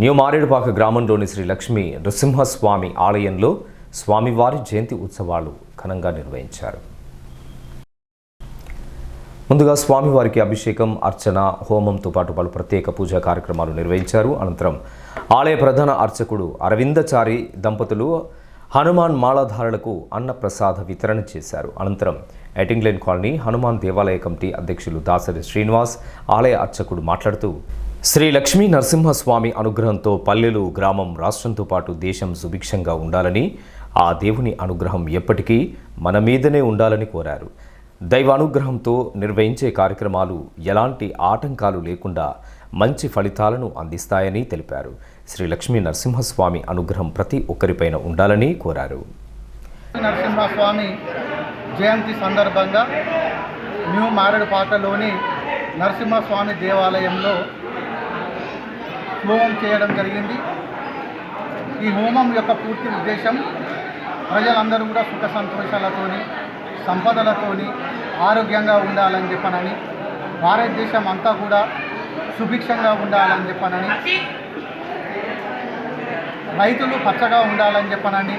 New Maredupaka గ్రామంలోని శ్రీ లక్ష్మి నృసింహస్వామి ఆలయంలో స్వామివారి జయంతి ఉత్సవాలు ఘనంగా నిర్వహించారు. ముందుగా స్వామివారికి అభిషేకం అర్చన హోమంతో పాటు పలు ప్రత్యేక పూజా కార్యక్రమాలు నిర్వహించారు. అనంతరం ఆలయ ప్రధాన అర్చకుడు అరవిందచారి దంపతులు హనుమాన్ మాలాధారులకు అన్నప్రసాద వితరణ చేశారు. అనంతరం ఎటింగ్లైన్ కాలనీ హనుమాన్ దేవాలయ కమిటీ అధ్యక్షులు దాసరి శ్రీనివాస్ ఆలయ అర్చకుడు మాట్లాడుతూ శ్రీ లక్ష్మీ నరసింహస్వామి అనుగ్రహంతో పల్లెలు గ్రామం రాష్ట్రంతో పాటు దేశం సుభిక్షంగా ఉండాలని ఆ దేవుని అనుగ్రహం ఎప్పటికీ మన మీదనే ఉండాలని కోరారు. దైవానుగ్రహంతో నిర్వహించే కార్యక్రమాలు ఎలాంటి ఆటంకాలు లేకుండా మంచి ఫలితాలను అందిస్తాయని తెలిపారు. శ్రీ లక్ష్మీ నరసింహస్వామి అనుగ్రహం ప్రతి ఒక్కరిపైన ఉండాలని కోరారు. నరసింహస్వామి జయంతి సందర్భంగా న్యూ మారేడుపాకలోని నరసింహస్వామి దేవాలయంలో హోమం చేయడం జరిగింది. ఈ హోమం యొక్క పూర్తి ఉద్దేశం ప్రజలందరూ కూడా సుఖ సంతోషాలతోని సంపదలతోని ఆరోగ్యంగా ఉండాలని చెప్పనని భారతదేశం అంతా కూడా సుభిక్షంగా ఉండాలని చెప్పనని రైతులు పచ్చగా ఉండాలని చెప్పనని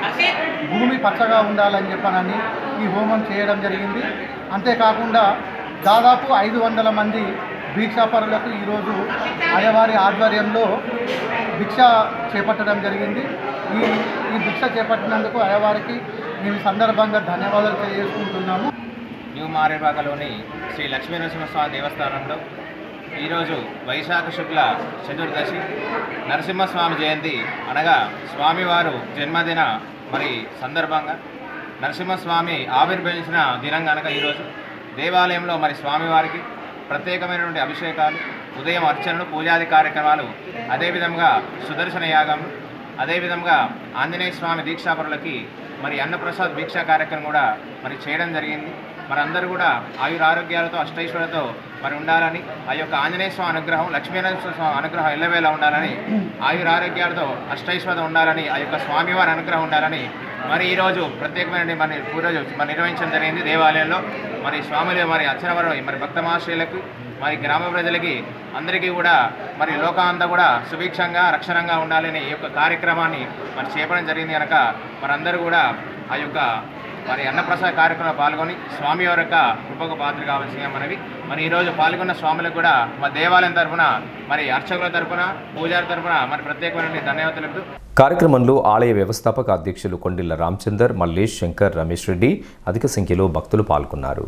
భూమి పచ్చగా ఉండాలని చెప్పనని ఈ హోమం చేయడం జరిగింది. అంతేకాకుండా దాదాపు ఐదు వందల మంది భిక్షాపరులకు ఈరోజు అయ్యవారి ఆధ్వర్యంలో భిక్ష చేపట్టడం జరిగింది. ఈ ఈ భిక్ష చేపట్టినందుకు అయ్యవారికి మేము సందర్భంగా ధన్యవాదాలు తెలియజేసుకుంటున్నాము. న్యూ మారేపాకలోని శ్రీ లక్ష్మీ నరసింహస్వామి దేవస్థానంలో ఈరోజు వైశాఖ శుక్ల చతుర్దశి నరసింహస్వామి జయంతి అనగా స్వామివారు జన్మదిన మరి సందర్భంగా నరసింహస్వామి ఆవిర్భవించిన దినం కనుక ఈరోజు దేవాలయంలో మరి స్వామివారికి ప్రత్యేకమైనటువంటి అభిషేకాలు ఉదయం అర్చనలు పూజాది కార్యక్రమాలు అదేవిధంగా సుదర్శన యాగం అదేవిధంగా ఆంజనేయ స్వామి దీక్షాపరులకి మరి అన్నప్రసాద్ దీక్షా కార్యక్రమం కూడా మరి చేయడం జరిగింది. మరి అందరూ కూడా ఆయుర ఆరోగ్యాలతో అష్టైశ్వర్యతో మరి ఉండాలని ఆ యొక్క ఆంజనేయ స్వామి అనుగ్రహం లక్ష్మీనరసింహ స్వామి అనుగ్రహం ఎల్లవేళ ఉండాలని ఆయుర ఆరోగ్యాలతో అష్టైశ్వర్యం ఉండాలని ఆ యొక్క స్వామివారి అనుగ్రహం ఉండాలని మరి ఈరోజు ప్రత్యేకమైన మరి పూజ మరి నిర్వహించడం జరిగింది దేవాలయంలో. మరి స్వాములు మరి అర్చన వారు మరి భక్త మహాశయులకు మరి గ్రామ ప్రజలకి అందరికీ కూడా మరి లోకాంతా కూడా సుభిక్షంగా రక్షణంగా ఉండాలని ఈ యొక్క కార్యక్రమాన్ని మరి చేపడం జరిగింది కనుక మరి అందరూ కూడా ఆ యొక్క మరి అన్నప్రసాద కార్యక్రమంలో పాల్గొని స్వామి వారి యొక్క కృపకు పాత్ర కావాల్సిందిగా మనవి. మరి ఈరోజు పాల్గొన్న స్వాములకు కూడా మా దేవాలయం తరఫున మరి అర్చకుల తరఫున పూజారి తరఫున మరి ప్రత్యేకమైన ధన్యవాదాలు తెలుపుతూ కార్యక్రమంలో ఆలయ వ్యవస్థాపక అధ్యక్షులు కొండిల్ల రామచందర్ మల్లేష్ శంకర్ రమేష్ రెడ్డి అధిక సంఖ్యలో భక్తులు పాల్గొన్నారు.